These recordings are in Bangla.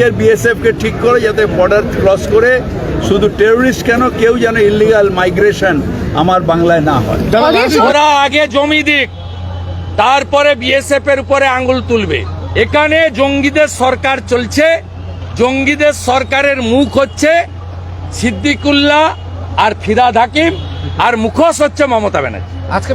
নিজের বিএসএফ কে ঠিক করে যাতে বর্ডার ক্রস করে শুধু টেররিস্ট কেন কেউ যেন ইলিগাল মাইগ্রেশন আমার বাংলায় না হয়। ওরা আগে জমি দিক তারপরে বিএসএফ এর উপরে আঙ্গুল তুলবে। এখানে জঙ্গিদের সরকার চলছে জঙ্গিদের সরকারের মুখ হচ্ছে সিদ্দিকুল্লাহ আর ফিরাদ হাকিম আর মুখোশ হচ্ছে মমতা ব্যানার্জি। আজকে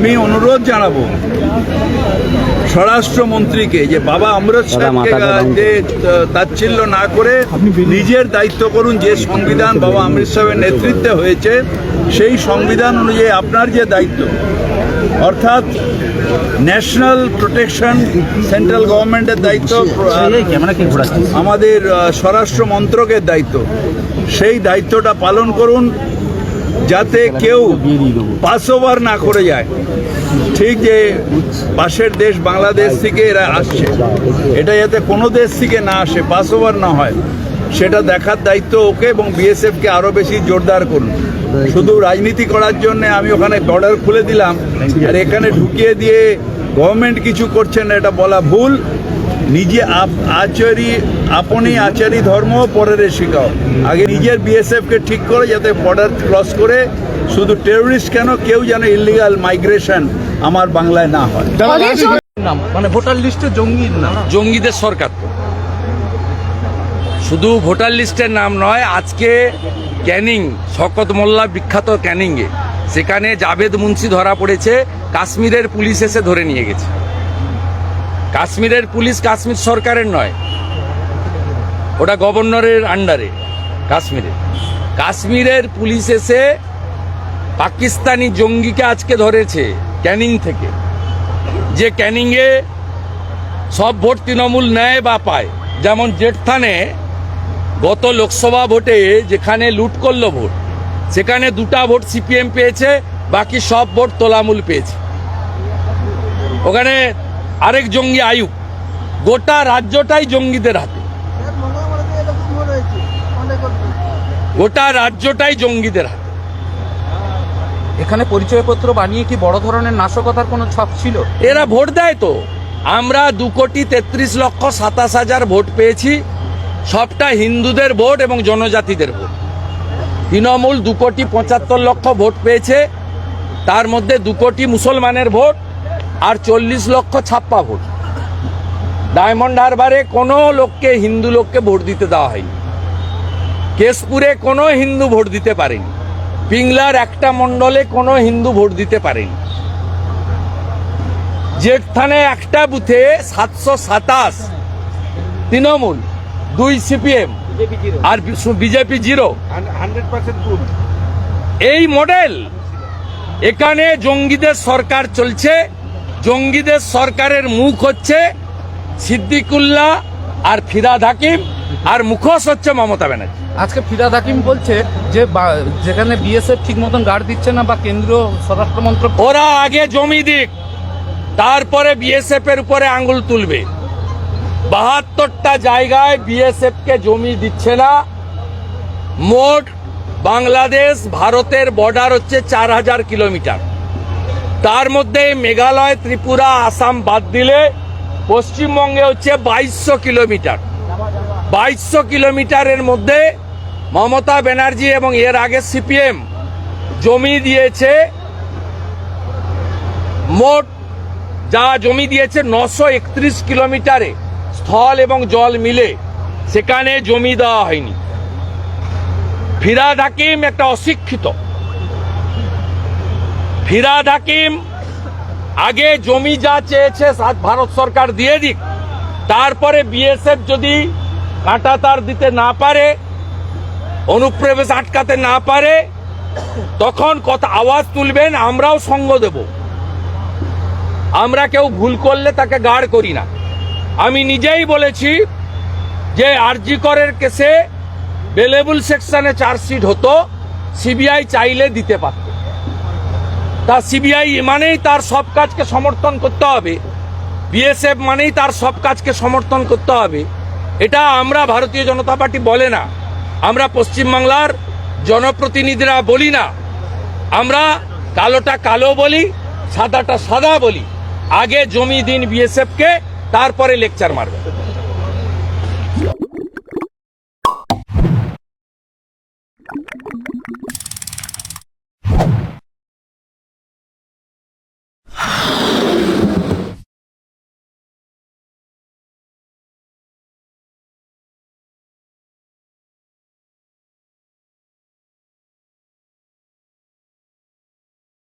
আমি অনুরোধ জানাব স্বরাষ্ট্রমন্ত্রীকে যে বাবা অমৃত সাহেবকে যে তাচ্ছিল্য না করে নিজের দায়িত্ব করুন যে সংবিধান বাবা অমৃত সাহেবের নেতৃত্বে হয়েছে সেই সংবিধান অনুযায়ী আপনার যে দায়িত্ব অর্থাৎ ন্যাশনাল প্রোটেকশন সেন্ট্রাল গভর্নমেন্টের দায়িত্ব আমাদের স্বরাষ্ট্র মন্ত্রকের দায়িত্ব সেই দায়িত্বটা পালন করুন। যাতে কেউ পাস ওভার না করে যায়। ঠিক যে পাশের দেশ বাংলাদেশ থেকে এরা আসছে। এটা যাতে কোনো দেশ থেকে না আসে পাস ওভার না হয় সেটা দেখার দায়িত্ব ওকে এবং বিএসএফকে আরও বেশি জোরদার করুন। শুধু রাজনীতি করার জন্য আমি ওখানে বর্ডার খুলে দিলাম। আর এখানে ঢুকিয়ে দিয়ে গভর্নমেন্ট কিছু করছে না এটা বলা ভুল। নিজে আপ- আচারি আপনি আচারি ধর্ম পরের শিখাও। আগে নিজের বিএসএফকে ঠিক করে যাতে বর্ডার ক্রস করে শুধু টেররিস্ট কেন কেউ যেন ইলিগাল মাইগ্রেশন আমার বাংলায় না হয়। নাম মানে ভোটার লিস্টে জঙ্গির নাম। জঙ্গিদের সরকার তো। শুধু ভোটার লিস্টের নাম নয় আজকে ক্যানিং শকত মোল্লা বিখ্যাত ক্যানিংয়ে। সেখানে জাভেদ মুন্সি ধরা পড়েছে কাশ্মীরের পুলিশ এসে ধরে নিয়ে গেছে। কাশ্মীরের পুলিশ কাশ্মীর সরকারের নয়। ওটা গভর্নরের আন্ডারে, কাশ্মীরে। কাশ্মীরের পুলিশ এসে পাকিস্তানি জঙ্গিকে আজকে ধরেছে ক্যানিং থেকে। যে ক্যানিংয়ে সব ভোট তৃণমূল নেয় বা পায়। যেমন জেঠথানে গত লোকসভা ভোটে যেখানে লুট করল ভোট, সেখানে দুটা ভোট সিপিএম পেয়েছে, বাকি সব ভোট তোলামূল পেয়েছে। ওখানে আরেক জঙ্গি আয়ুব গোটা রাজ্যটাই জঙ্গিদের হাতে। গোটা রাজ্যটাই জঙ্গিদের হাতে। এখানে পরিচয়পত্র বানিয়ে কি বড় ধরনের নাশকতার কোনো ছক ছিল? এরা ভোট দেয় তো। আমরা দু কোটি তেত্রিশ লক্ষ সাতাশ হাজার ভোট পেয়েছি। সবটা হিন্দুদের ভোট এবং জনজাতিদের ভোট। তৃণমূল দু কোটি পঁচাত্তর লক্ষ ভোট পেয়েছে। তার মধ্যে দু কোটি মুসলমানের ভোট। আর চল্লিশ লক্ষ ছাপ্পা ভোট। ডায়মন্ড হারবারে কোনো লোককে, হিন্দু লোককে ভোট দিতে দেওয়া হয়নি। কেশপুরে কোনো হিন্দু ভোট দিতে পারেনি। পিংলার একটা মণ্ডলে কোনো হিন্দু ভোট দিতে পারেনি। জেঠথানে একটা বুথে সাতশো সাতাশ তৃণমূল, দুই সিপিএম আর বিজেপি জিরো। এই মডেল, এখানে জঙ্গিদের সরকার চলছে। জঙ্গিদের সরকারের মুখ হচ্ছে সিদ্দিকুল্লাহ আর ফিরাদ হাকিম আর মুখোশ হচ্ছে মমতা ব্যানার্জি। আজকে ফিরাদ হাকিম বলছে যে যেখানে বিএসএফ ঠিক মতন গার্ড দিচ্ছে না বা কেন্দ্রীয় স্বরাষ্ট্র মন্ত্রক ওরা আগে জমি দিক তারপরে বিএসএফ এর উপরে আঙ্গুল তুলবে। বাহাত্তরটা জায়গায় বিএসএফ কে জমি দিচ্ছে না। মোট বাংলাদেশ ভারতের বর্ডার হচ্ছে চার হাজার কিলোমিটার। তার মধ্যে মেঘালয়, ত্রিপুরা, আসাম বাদ দিলে পশ্চিমবঙ্গে হচ্ছে বাইশশো কিলোমিটার। বাইশশো কিলোমিটারের মধ্যে মমতা ব্যানার্জি এবং এর আগে সিপিএম জমি দিয়েছে মোট যা জমি দিয়েছে নশো একত্রিশ কিলোমিটারে স্থল এবং জল মিলে। সেখানে জমি দেওয়া হয়নি। ফিরাদ হাকিম একটা অশিক্ষিত। ফিরাদ হাকিম আগে জমি যা চেয়েছে ভারত সরকার দিয়ে দিক। তারপরে বিএসএফ যদি কাঁটাতার দিতে না পারে, অনুপ্রবেশ আটকাতে না পারে, তখন কথা আওয়াজ তুলবেন, আমরাও সঙ্গ দেব। আমরা কেউ ভুল করলে তাকে গাড় করি না। আমি নিজেই বলেছি যে আরজি করের কেসে বেলেবল সেকশনে চার্জশিট হতো সিবিআই চাইলে দিতে পারত। তা সিবিআই মানেই তার সব কাজকে সমর্থন করতে হবে। বিএসএফ মানেই তার সব কাজকে সমর্থন করতে হবে। এটা আমরা ভারতীয় জনতা পার্টি বলে না। আমরা পশ্চিমবাংলার জনপ্রতিনিধিরা বলি না। আমরা কালোটা কালো বলি, সাদাটা সাদা বলি। আগে জমি দিন বিএসএফকে তারপরে লেকচার মারবে।